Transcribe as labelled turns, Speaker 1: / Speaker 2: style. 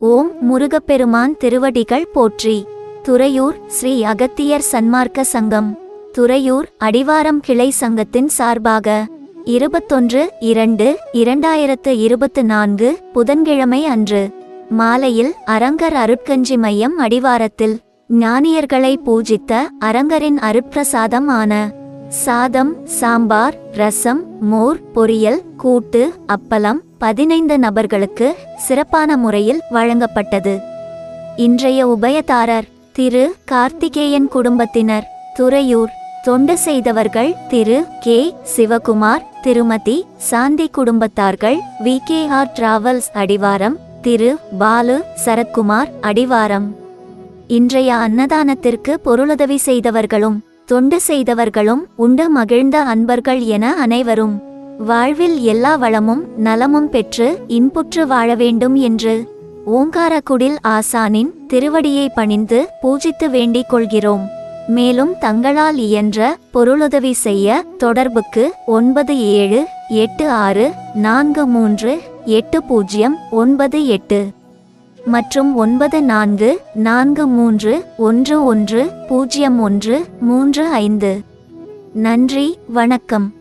Speaker 1: ஓம் முருகப்பெருமான் திருவடிகள் போற்றி. துறையூர் ஸ்ரீ அகத்தியர் சன்மார்க்க சங்கம். துறையூர் அடிவாரம் கிளை சங்கத்தின் சார்பாக இருபத்தொன்று இரண்டு இரண்டாயிரத்து இருபத்து நான்கு புதன்கிழமை அன்று மாலையில் அரங்கர் அருட்கஞ்சி மையம் அடிவாரத்தில் ஞானியர்களை பூஜித்த அரங்கரின் அருட்பிரசாதம் ஆன சாதம் சாம்பார் ரசம் மோர் பொரியல் கூட்டு அப்பளம் பதினைந்து நபர்களுக்கு சிறப்பான முறையில் வழங்கப்பட்டது. இன்றைய உபயதாரர் திரு கார்த்திகேயன் குடும்பத்தினர் துறையூர் தொண்டு செய்தவர்கள் திரு கே. சிவகுமார் திருமதி சாந்தி குடும்பத்தார்கள் வி. கே. ஆர். டிராவல்ஸ் அடிவாரம் திரு பாலு சரத்குமார் அடிவாரம். இன்றைய அன்னதானத்திற்கு பொருளுதவி செய்தவர்களும் தொண்டு செய்தவர்களும் உண்டு மகிழ்ந்த அன்பர்கள் என அனைவரும். வாழ்வில் எல்லா வளமும் நலமும் பெற்று இன்புற்று வாழ வேண்டும் என்று ஓங்காரக்குடில் ஆசானின் திருவடியை பணிந்து பூஜித்து வேண்டிக் கொள்கிறோம். மேலும் தங்களால் இயன்ற பொருளுதவி செய்ய தொடர்புக்கு ஒன்பது ஏழு எட்டு ஆறு நான்கு மூன்று எட்டு பூஜ்ஜியம் ஒன்பது எட்டு மற்றும் ஒன்பது நான்கு நான்கு மூன்று ஒன்று ஒன்று பூஜ்ஜியம் ஒன்று மூன்று ஐந்து. நன்றி வணக்கம்.